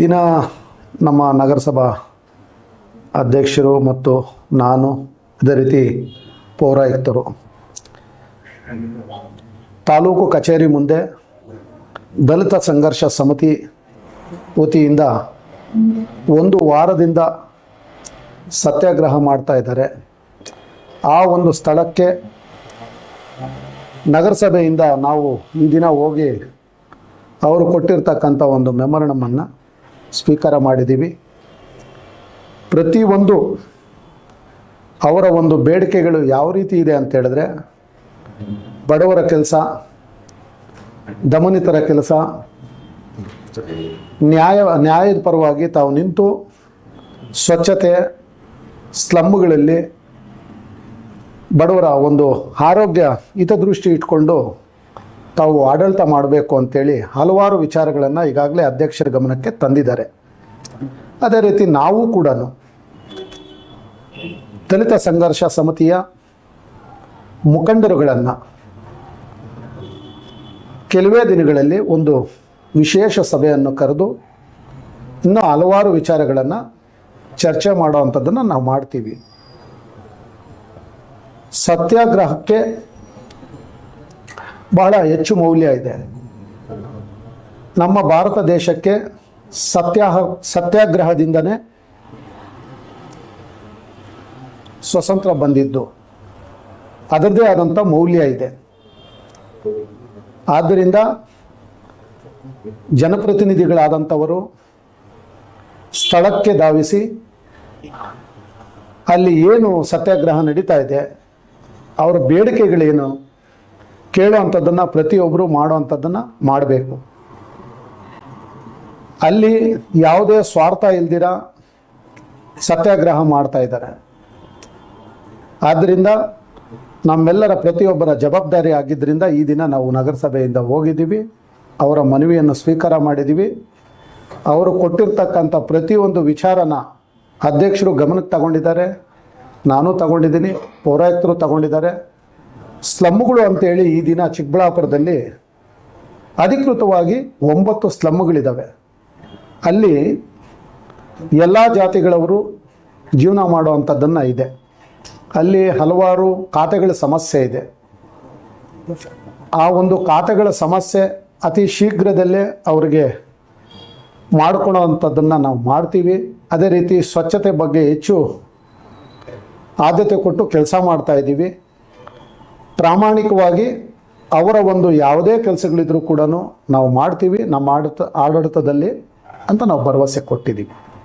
ದಿನ ನಮ್ಮ ನಗರಸಭಾ ಅಧ್ಯಕ್ಷರು ಮತ್ತು ನಾನು ಅದೇ ರೀತಿ ಪೌರಾಯುಕ್ತರು. ತಾಲೂಕು ಕಚೇರಿ ಮುಂದೆ ದಲಿತ ಸಂಘರ್ಷ ಸಮಿತಿ ವತಿಯಿಂದ ಒಂದು ವಾರದಿಂದ ಸತ್ಯಾಗ್ರಹ ಮಾಡ್ತಾ ಇದ್ದಾರೆ. ಆ ಒಂದು ಸ್ಥಳಕ್ಕೆ ನಗರಸಭೆಯಿಂದ ನಾವು ಈ ದಿನ ಹೋಗಿ ಅವರು ಕೊಟ್ಟಿರ್ತಕ್ಕಂಥ ಒಂದು ಮೆಮರಣಮನ್ನು ಸ್ವೀಕಾರ ಮಾಡಿದ್ದೀವಿ. ಪ್ರತಿಯೊಂದು ಅವರ ಒಂದು ಬೇಡಿಕೆಗಳು ಯಾವ ರೀತಿ ಇದೆ ಅಂತ ಹೇಳಿದ್ರೆ, ಬಡವರ ಕೆಲಸ, ದಮನಿತರ ಕೆಲಸ, ನ್ಯಾಯ, ನ್ಯಾಯದ ಪರವಾಗಿ ತಾವು ನಿಂತು ಸ್ವಚ್ಛತೆ ಸ್ಲಮ್ಗಳಲ್ಲಿ ಬಡವರ ಒಂದು ಆರೋಗ್ಯ ಹಿತದೃಷ್ಟಿ ಇಟ್ಕೊಂಡು ತಾವು ಆಡಳಿತ ಮಾಡಬೇಕು ಅಂತೇಳಿ ಹಲವಾರು ವಿಚಾರಗಳನ್ನು ಈಗಾಗಲೇ ಅಧ್ಯಕ್ಷರ ಗಮನಕ್ಕೆ ತಂದಿದ್ದಾರೆ. ಅದೇ ರೀತಿ ನಾವು ಕೂಡ ದಲಿತ ಸಂಘರ್ಷ ಸಮಿತಿಯ ಮುಖಂಡರುಗಳನ್ನು ಕೆಲವೇ ದಿನಗಳಲ್ಲಿ ಒಂದು ವಿಶೇಷ ಸಭೆಯನ್ನು ಕರೆದು ಇನ್ನೂ ಹಲವಾರು ವಿಚಾರಗಳನ್ನು ಚರ್ಚೆ ಮಾಡೋ ಅಂಥದ್ದನ್ನು ನಾವು ಮಾಡ್ತೀವಿ. ಸತ್ಯಾಗ್ರಹಕ್ಕೆ ಬಹಳ ಹೆಚ್ಚು ಮೌಲ್ಯ ಇದೆ. ನಮ್ಮ ಭಾರತ ದೇಶಕ್ಕೆ ಸತ್ಯಾಹ ಸತ್ಯಾಗ್ರಹದಿಂದನೇ ಸ್ವತಂತ್ರ ಬಂದಿದ್ದು. ಅದರದೇ ಆದಂಥ ಮೌಲ್ಯ ಇದೆ. ಆದ್ದರಿಂದ ಜನಪ್ರತಿನಿಧಿಗಳಾದಂಥವರು ಸ್ಥಳಕ್ಕೆ ಧಾವಿಸಿ ಅಲ್ಲಿ ಏನು ಸತ್ಯಾಗ್ರಹ ನಡೀತಾ ಇದೆ, ಅವರ ಬೇಡಿಕೆಗಳೇನು ಕೇಳುವಂಥದ್ದನ್ನು ಪ್ರತಿಯೊಬ್ಬರು ಮಾಡುವಂಥದ್ದನ್ನು ಮಾಡಬೇಕು. ಅಲ್ಲಿ ಯಾವುದೇ ಸ್ವಾರ್ಥ ಇಲ್ದಿರ ಸತ್ಯಾಗ್ರಹ ಮಾಡ್ತಾ ಇದ್ದಾರೆ. ಆದ್ದರಿಂದ ನಮ್ಮೆಲ್ಲರ ಪ್ರತಿಯೊಬ್ಬರ ಜವಾಬ್ದಾರಿ ಆಗಿದ್ದರಿಂದ ಈ ದಿನ ನಾವು ನಗರಸಭೆಯಿಂದ ಹೋಗಿದ್ದೀವಿ. ಅವರ ಮನವಿಯನ್ನು ಸ್ವೀಕಾರ ಮಾಡಿದ್ದೀವಿ. ಅವರು ಕೊಟ್ಟಿರ್ತಕ್ಕಂಥ ಪ್ರತಿಯೊಂದು ವಿಚಾರನ ಅಧ್ಯಕ್ಷರು ಗಮನಕ್ಕೆ ತಗೊಂಡಿದ್ದಾರೆ. ನಾನು ತಗೊಂಡಿದ್ದೀನಿ, ಪೌರಾಯುಕ್ತರು ತಗೊಂಡಿದ್ದಾರೆ. ಸ್ಲಮ್ಗಳು ಅಂತೇಳಿ ಈ ದಿನ ಚಿಕ್ಕಬಳ್ಳಾಪುರದಲ್ಲಿ ಅಧಿಕೃತವಾಗಿ ಒಂಬತ್ತು ಸ್ಲಮ್ಗಳಿದ್ದಾವೆ ಅಲ್ಲಿ ಎಲ್ಲ ಜಾತಿಗಳವರು ಜೀವನ ಮಾಡುವಂಥದ್ದನ್ನು ಇದೆ. ಅಲ್ಲಿ ಹಲವಾರು ಖಾತೆಗಳ ಸಮಸ್ಯೆ ಇದೆ. ಆ ಒಂದು ಖಾತೆಗಳ ಸಮಸ್ಯೆ ಅತಿ ಶೀಘ್ರದಲ್ಲೇ ಅವರಿಗೆ ಮಾಡ್ಕೊಳೋವಂಥದ್ದನ್ನು ನಾವು ಮಾಡ್ತೀವಿ. ಅದೇ ರೀತಿ ಸ್ವಚ್ಛತೆ ಬಗ್ಗೆ ಹೆಚ್ಚು ಆದ್ಯತೆ ಕೊಟ್ಟು ಕೆಲಸ ಮಾಡ್ತಾ ಇದ್ದೀವಿ. ಪ್ರಾಮಾಣಿಕವಾಗಿ ಅವರ ಒಂದು ಯಾವುದೇ ಕೆಲಸಗಳಿದ್ರೂ ಕೂಡ ನಾವು ಮಾಡ್ತೀವಿ. ನಮ್ಮ ಆಡಳಿತ ಆಡಳಿತದಲ್ಲಿ ಅಂತ ನಾವು ಭರವಸೆ ಕೊಟ್ಟಿದ್ದೀವಿ.